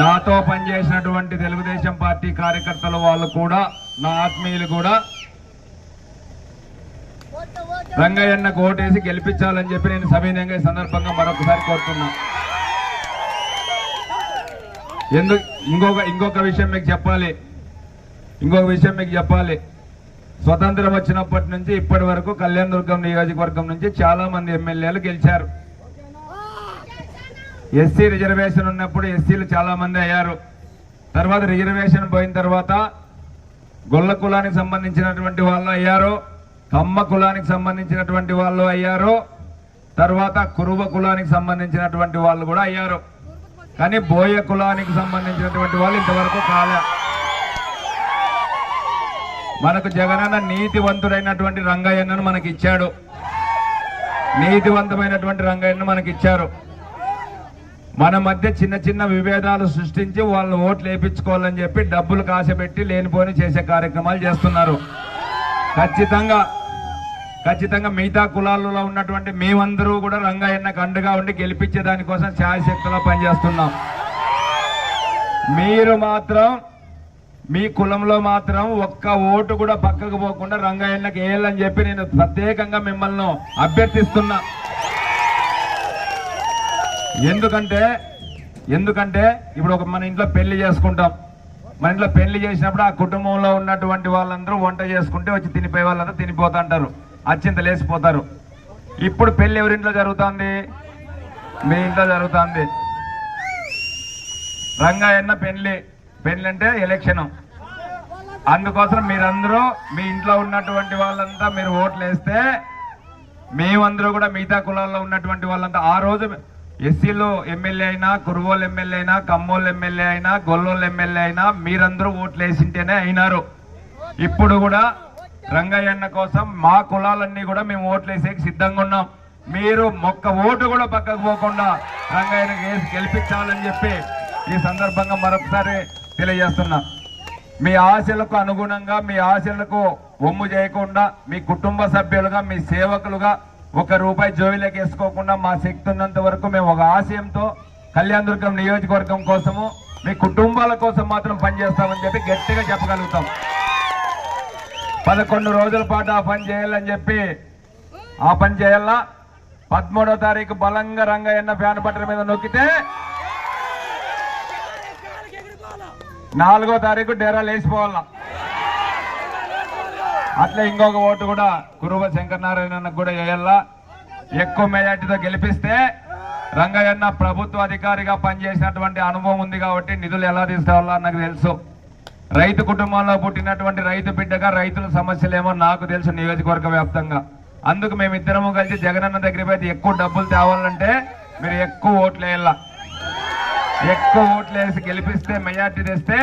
నాతో పనిచేసినటువంటి తెలుగుదేశం పార్టీ కార్యకర్తలు వాళ్ళు కూడా నా ఆత్మీయులు కూడా రంగయ్యన్నకు ఓటేసి గెలిపించాలని చెప్పి నేను సవినయంగా ఈ సందర్భంగా మరొకసారి కోరుతున్నా. ఎందుకు ఇంకొక ఇంకొక విషయం మీకు చెప్పాలి. ఇంకొక విషయం మీకు చెప్పాలి. స్వతంత్రం వచ్చినప్పటి నుంచి ఇప్పటి వరకు కళ్యాణ దుర్గం నియోజకవర్గం నుంచి చాలా మంది ఎమ్మెల్యేలు గెలిచారు. ఎస్సీ రిజర్వేషన్ ఉన్నప్పుడు ఎస్సీలు చాలామంది అయ్యారు. తర్వాత రిజర్వేషన్ పోయిన తర్వాత గొల్ల కులానికి సంబంధించినటువంటి వాళ్ళు అయ్యారు కమ్మ కులానికి సంబంధించినటువంటి వాళ్ళు అయ్యారు తర్వాత కురువ కులానికి సంబంధించినటువంటి వాళ్ళు కూడా అయ్యారు. కానీ బోయ కులానికి సంబంధించినటువంటి వాళ్ళు ఇంతవరకు కాలే. మనకు జగనన్న నీతివంతుడైనటువంటి రంగయ్యను మనకి ఇచ్చాడు నీతివంతమైనటువంటి రంగయ్యను మనకి ఇచ్చారు మన మధ్య చిన్న చిన్న విభేదాలు సృష్టించి వాళ్ళు ఓట్లు వేయించుకోవాలని చెప్పి డబ్బులు కాసపెట్టి లేనిపోని చేసే కార్యక్రమాలు చేస్తున్నారు. ఖచ్చితంగా ఖచ్చితంగా మిగతా కులాలలో ఉన్నటువంటి మేమందరూ కూడా రంగయ్యన్నకు అండగా ఉండి గెలిపించే దానికోసం ఛాయశక్తిలో పనిచేస్తున్నాం మీరు మాత్రం మీ కులంలో మాత్రం ఒక్క ఓటు కూడా పక్కకు పోకుండా రంగయ్యన్నకి వేయాలని చెప్పి నేను ప్రత్యేకంగా మిమ్మల్ని అభ్యర్థిస్తున్నా. ఎందుకంటే ఎందుకంటే ఇప్పుడు ఒక మన ఇంట్లో పెళ్ళి చేసుకుంటాం. మన ఇంట్లో పెళ్ళి చేసినప్పుడు ఆ కుటుంబంలో ఉన్నటువంటి వాళ్ళందరూ వంట చేసుకుంటే వచ్చి తినిపోయే వాళ్ళందరూ తినిపోతుంటారు అత్యంత లేచిపోతారు. ఇప్పుడు పెళ్ళి ఎవరింట్లో జరుగుతుంది? మీ ఇంట్లో జరుగుతుంది. రంగాయన్న పెళ్ళి. పెళ్ళి అంటే ఎలక్షన్. అందుకోసం మీరందరూ మీ ఇంట్లో ఉన్నటువంటి వాళ్ళంతా మీరు ఓట్లు వేస్తే మేమందరూ కూడా మిగతా కులాల్లో ఉన్నటువంటి వాళ్ళంతా ఆ రోజు ఎస్సీలో ఎమ్మెల్యే అయినా కురువోలు ఎమ్మెల్యే అయినా కమ్మోళ్ళు ఎమ్మెల్యే అయినా గొల్లోళ్ళు ఎమ్మెల్యే అయినా మీరందరూ ఓట్లు వేసింటేనే అయినారు. ఇప్పుడు కూడా రంగయ్యన్న కోసం మా కులాలన్నీ కూడా మేము ఓట్లు వేసేకి సిద్ధంగా ఉన్నాం. మీరు మొక్క ఓటు కూడా పక్కకు పోకుండా రంగయ్యను వేసి గెలిపించాలని చెప్పి ఈ సందర్భంగా మరొకసారి తెలియజేస్తున్నా. మీ ఆశలకు అనుగుణంగా మీ ఆశలకు ఒమ్ము చేయకుండా మీ కుటుంబ సభ్యులుగా మీ సేవకులుగా ఒక రూపాయి జోవిలోకి వేసుకోకుండా మా శక్తి ఉన్నంత వరకు మేము ఒక ఆశయంతో కళ్యాణదుర్గం నియోజకవర్గం కోసము మీ కుటుంబాల కోసం మాత్రం పనిచేస్తామని చెప్పి గట్టిగా చెప్పగలుగుతాం. పదకొండు రోజుల పాటు ఆ పని చేయాలని చెప్పి ఆ పని చేయాలా? పదమూడో తారీఖు బలంగా రంగయ్యన్న ఫ్యాన్ బట్టల మీద నొక్కితే నాలుగో తారీఖు డేరాలు వేసిపోవాలా అట్లా ఇంకొక ఓటు కూడా కురువ శంకరనారాయణ కూడా వేయాలా? ఎక్కువ మెజార్టీతో గెలిపిస్తే రంగయ్యన్న ప్రభుత్వ అధికారిగా పనిచేసినటువంటి అనుభవం ఉంది కాబట్టి నిధులు ఎలా తీసుకోవాలో నాకు తెలుసు. రైతు కుటుంబంలో పుట్టినటువంటి రైతు బిడ్డగా రైతుల సమస్యలేమో నాకు తెలుసు నియోజకవర్గ వ్యాప్తంగా. అందుకు మేమిద్దరము కలిసి జగనన్న దగ్గరికి అయితే ఎక్కువ డబ్బులు తేవాలంటే మీరు ఎక్కువ ఓట్లు వేయాల? ఎక్కువ ఓట్లు వేసి గెలిపిస్తే మెజార్టీ తెస్తే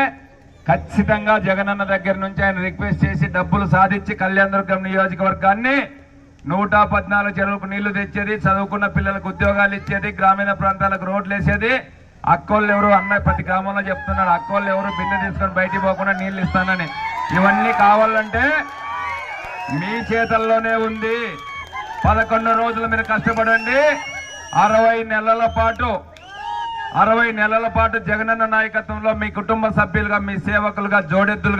ఖచ్చితంగా జగనన్న దగ్గర నుంచి ఆయన రిక్వెస్ట్ చేసి డబ్బులు సాధించి కళ్యాణదుర్గం నియోజకవర్గాన్ని నూట పద్నాలుగు చెరువుకు నీళ్ళు తెచ్చేది చదువుకున్న పిల్లలకు ఉద్యోగాలు ఇచ్చేది గ్రామీణ ప్రాంతాలకు రోడ్లు వేసేది. అక్కోళ్ళు ఎవరు? అన్నయ్య ప్రతి గ్రామంలో చెప్తున్నాడు అక్కోళ్ళు ఎవరు? బిన్నె తీసుకొని బయటికి పోకుండా నీళ్ళు ఇస్తానని. ఇవన్నీ కావాలంటే మీ చేతల్లోనే ఉంది. పదకొండు రోజులు మీరు కష్టపడండి. అరవై నెలల పాటు అరవై నెలల పాటు జగనన్న నాయకత్వంలో మీ కుటుంబ సభ్యులుగా మీ సేవకులుగా జోడెద్దులుగా